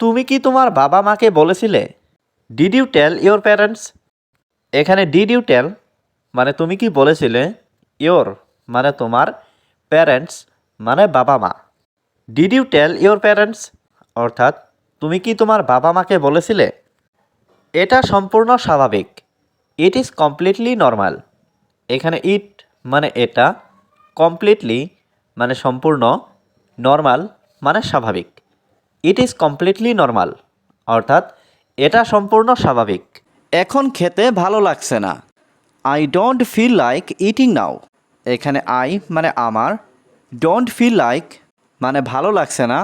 তুমি কি তোমার বাবা মাকে বলেছিলে? Did you tell your parents এখানে ডিড ইউ টেল মানে তুমি কি বলেছিলে? ইওর মানে তোমার প্যারেন্টস মানে বাবা মা। Did you tell your parents অর্থাৎ, তুমি কি তোমার বাবা মাকে বলেছিলে? এটা সম্পূর্ণ স্বাভাবিক। ইট ইজ কমপ্লিটলি নর্মাল এখানে ইট মানে এটা কমপ্লিটলি মানে সম্পূর্ণ নর্মাল মানে স্বাভাবিক। ইট ইজ কমপ্লিটলি নর্মাল অর্থাৎ, এটা সম্পূর্ণ স্বাভাবিক। এখন খেতে ভালো লাগছে না। I don't feel like eating now এখানে আই মানে আমার। ডোন্ট ফিল লাইক মানে ভালো লাগছে না।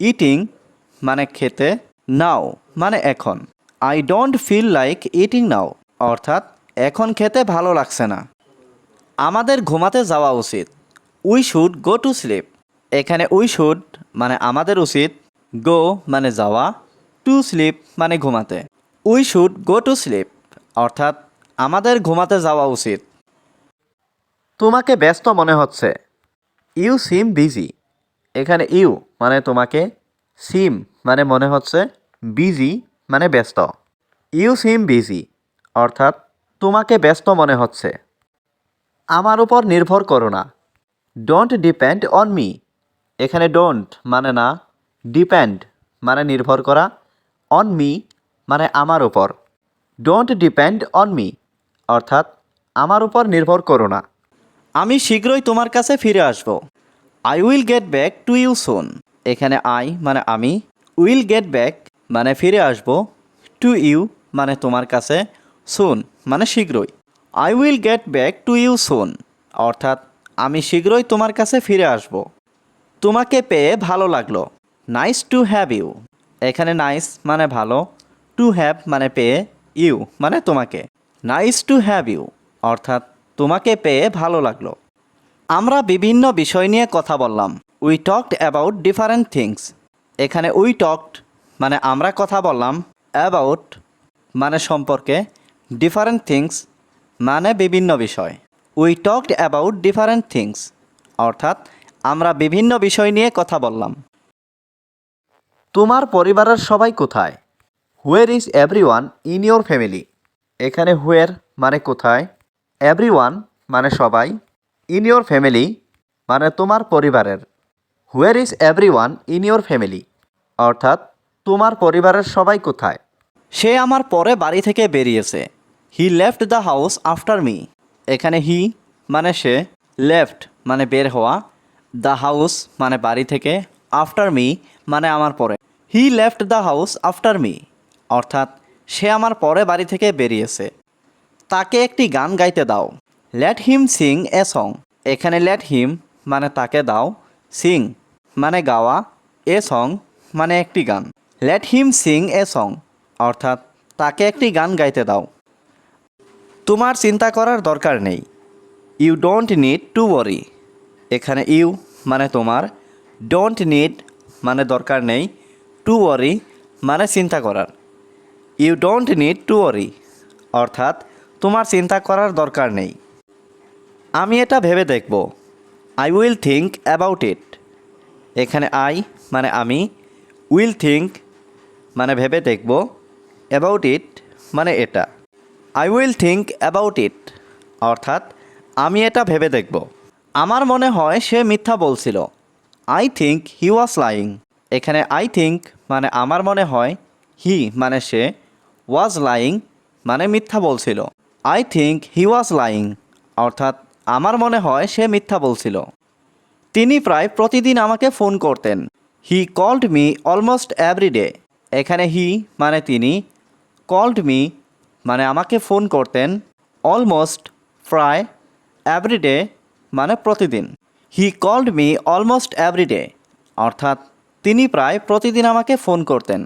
ইটিং মানে খেতে নাও মানে এখন। I don't feel like eating now অর্থাৎ, এখন খেতে ভালো লাগছে না। আমাদের ঘুমাতে যাওয়া উচিত। We should go to sleep এখানে উই শুড মানে আমাদের উচিত গো মানে যাওয়া, টু স্লিপ মানে ঘুমাতে। We should go to sleep, অর্থাৎ আমাদের ঘুমাতে যাওয়া উচিত। তোমাকে ব্যস্ত মনে হচ্ছে। You seem busy. এখানে ইউ মানে তোমাকে, সিম মানে মনে হচ্ছে, বিজি মানে ব্যস্ত। ইউ সিম বিজি, অর্থাৎ তোমাকে ব্যস্ত মনে হচ্ছে। আমার উপর নির্ভর করো না। Don't depend on me. এখানে ডোন্ট মানে না ডিপেন্ড মানে নির্ভর করা অন মি মানে আমার উপর। ডোন্ট ডিপেন্ড অন মি অর্থাৎ আমার উপর নির্ভর করো না। আমি শীঘ্রই তোমার কাছে ফিরে আসব। I will get back to you soon এখানে আই মানে আমি উইল গেট ব্যাক মানে ফিরে আসব। টু ইউ মানে তোমার কাছে সোন মানে শীঘ্রই। I will get back to you soon অর্থাৎ আমি শীঘ্রই তোমার কাছে ফিরে আসব। তোমাকে পেয়ে ভালো লাগল। নাইস টু হ্যাভ ইউ এখানে নাইস মানে ভালো টু হ্যাভ মানে পেয়ে ইউ মানে তোমাকে। নাইস টু হ্যাভ ইউ অর্থাৎ তোমাকে পেয়ে ভালো লাগল। আমরা বিভিন্ন বিষয় নিয়ে কথা বললাম। We talked about different things এখানে উই টকড মানে আমরা কথা বললাম। অ্যাবাউট মানে সম্পর্কে ডিফারেন্ট থিংস মানে বিভিন্ন বিষয়। We talked about different things অর্থাৎ আমরা বিভিন্ন বিষয় নিয়ে কথা বললাম। তোমার পরিবারের সবাই কোথায়? Where is everyone in your family এখানে হুয়ের মানে কোথায়? এভরি ওয়ান মানে সবাই ইন ইয়োর ফ্যামিলি মানে তোমার পরিবারের। Where is everyone in your family অর্থাৎ তোমার পরিবারের সবাই কোথায়? সে আমার পরে বাড়ি থেকে বেরিয়েছে। He left the house after me এখানে হি মানে সে লেফট মানে বের হওয়া। দ্য হাউস মানে বাড়ি থেকে আফটার মি মানে আমার পরে। He left the house after me অর্থাৎ সে আমার পরে বাড়ি থেকে বেরিয়েছে। তাকে একটি গান গাইতে দাও। Let him sing a song এখানে লেট হিম মানে তাকে দাও সিং মানে গাওয়া এ সং মানে একটি গান। Let him sing a song অর্থাৎ তাকে একটি গান গাইতে দাও। তোমার চিন্তা করার দরকার নেই। You don't need to worry এখানে ইউ মানে তোমার। ডোন্ট নিড মানে দরকার নেই। টু ওয়ারি মানে চিন্তা করার। You don't need to worry অর্থাৎ তোমার চিন্তা করার দরকার নেই। আমি এটা ভেবে দেখব। I will think about it এখানে আই মানে আমি উইল থিঙ্ক মানে ভেবে দেখব। অ্যাবাউট ইট মানে এটা। I will think about it অর্থাৎ আমি এটা ভেবে দেখব। আমার মনে হয় সে মিথ্যা বলছিল। I think he was lying এখানে আই থিঙ্ক মানে আমার মনে হয় হি মানে সে ওয়াজ লাইং মানে মিথ্যা বলছিল। I think he was lying অর্থাৎ আমার মনে হয় সে মিথ্যা বলছিল। তিনি প্রায় প্রতিদিন আমাকে ফোন করতেন। He called me almost every day এখানে হি মানে তিনি কল্ড মি মানে আমাকে ফোন করতেন অলমোস্ট প্রায় এভরি ডে মানে প্রতিদিন। He called me almost every day অর্থাৎ তিনি প্রায় প্রতিদিন আমাকে ফোন করতেন।